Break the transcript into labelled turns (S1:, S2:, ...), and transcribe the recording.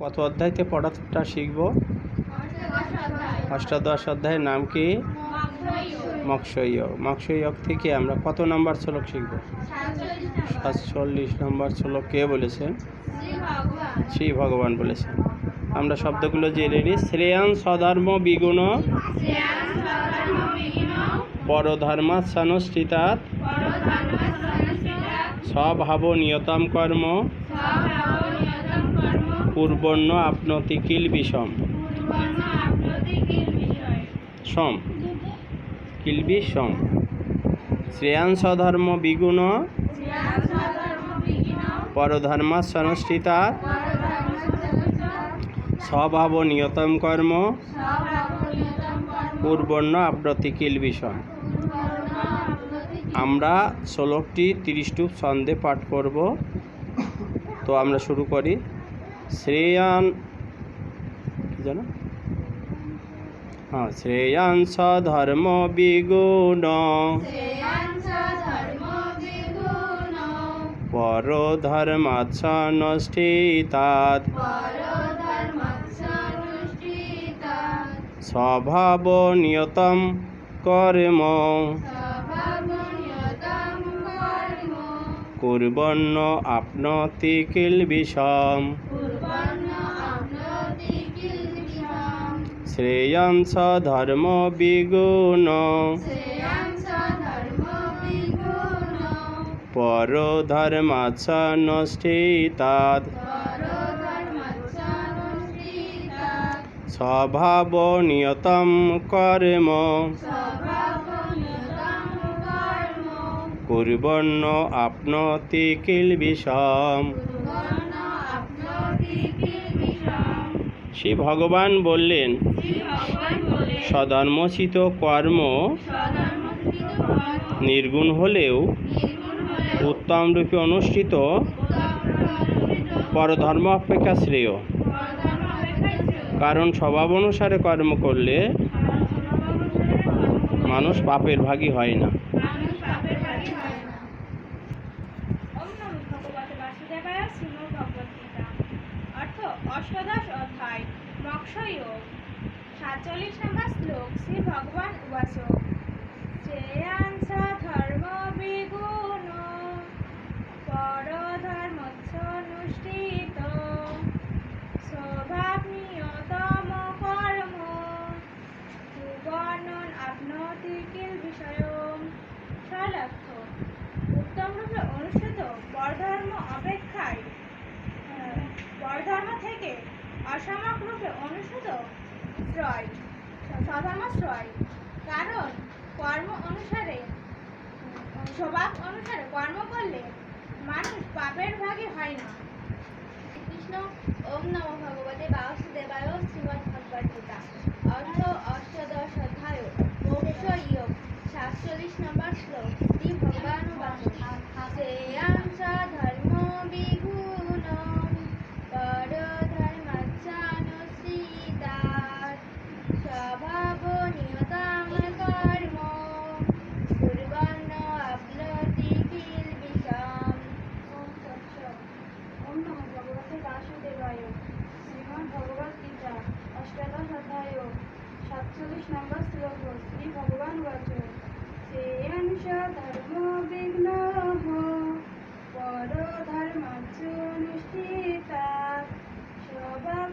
S1: কত অধ্যায়তে পড়াটা শিখব? অষ্টাদশ অধ্যায়ের নাম কি? মৎস্যয়োগ মৎস্যয়োগ থেকে আমরা কত নম্বর শ্লোক শিখব? সাতচল্লিশ নম্বর শ্লোক কে বলেছেন? শ্রী ভগবান বলেছেন। আমরা শব্দগুলো জেনে নিই। শ্রেয়ান স্বধর্ম বিগুণ। পরধর্মাসানুষ্ঠিতাৎ স্বভাব নিয়তম কর্ম। পূর্বণ্য আপনতি কিল বিষম? সম। কিলবি সম শ্রেয়াংশ ধর্ম বিগুণ। পরধর্ম পরধর্মাসানুষ্ঠিতাৎ স্বভাব নিয়তম কর্ম। পূর্বর্ণ আব্রতি কিল বিষম। আমরা শ্লোকটি তিরিশ টু ছন্দে পাঠ করব। তো আমরা শুরু করি। শ্রেয়ান কি জানো হ্যাঁ শ্রেয়ান ধর্ম বিগুণ। পর ধর্মাচ্ছনষ্ঠিতাৎ স্বভাব নিয়তম কর্ম। কুর্বন্ন আপনতি কিল বিষম। শ্রেয়াংস ধর্ম বিগুণ। পর ধর্মাচ্ছনষ্ঠিতাৎ। স্বভাব নিয়তম কর্ম। কুর্বন্ন আপনতি কিল বিষম। শ্রী ভগবান বললেন সধর্মচিত কর্ম নির্গুণ হলেও উত্তম রূপে অনুষ্ঠিত পরধর্ম অপেক্ষা শ্রেয়। কারণ স্বভাব অনুসারে কর্ম করলে মানুষ পাপের ভাগী হয় না
S2: ওম নমো বাসুদেবায় শ্রীমদ্ ভগবদ্গীতা অর্থ অষ্টাদশ অধ্যায় মৎস্যয়োগ সাতচল্লিশ নম্বর শ্লোক শ্রী ভগবান উবাচ শ্রেয়াংস ধর্ম বিগুণ পরধর্মচ্ছনুষ্ঠিত স্বভাব নিয়তম কর্ম সুবর্ণন আপনতি কিল বিষয়ম সলার্থ উত্তম রূপে অনুষ্ঠিত পরধর্ম অপেক্ষায় আহ, পরধর্ম থেকে অসামক রূপে অনুষ্ঠিত শ্রয় সধর্ম কারণ কর্ম অনুসারে, স্বভাব অনুসারে কর্ম করলে মানুষ পাপের ভাগে হয় না।
S3: কৃষ্ণ ওম নমো ভগবতে বাসুদেবায় শ্রীমদ্ ভগবদ গীতা অর্থ অষ্টাদশ অধ্যায় মোক্ষ যোগ সাতচল্লিশ নম্বর শ্লোক শ্রী ভগবান শ্রেয়াং চ ধর্ম বিগুণ পর ধর্মাচানুসীতাৎ স্বভাব নিয়তাম কর্ম কুর্বন্ন আপ্লতি কিল বিষম
S2: ওম তৎসৎ ওম নমো ভগবতে বাসুদেবায় শ্রীমদ্ ভগবদ গীতা অষ্টাদশ অধ্যায় সাতচল্লিশ নম্বর শ্লোক ভগবান বাচ শ্রেয়াংশ ধর্ম বিঘ্ন পর ধর্মাচুনিষ্ঠিতা স্বভাব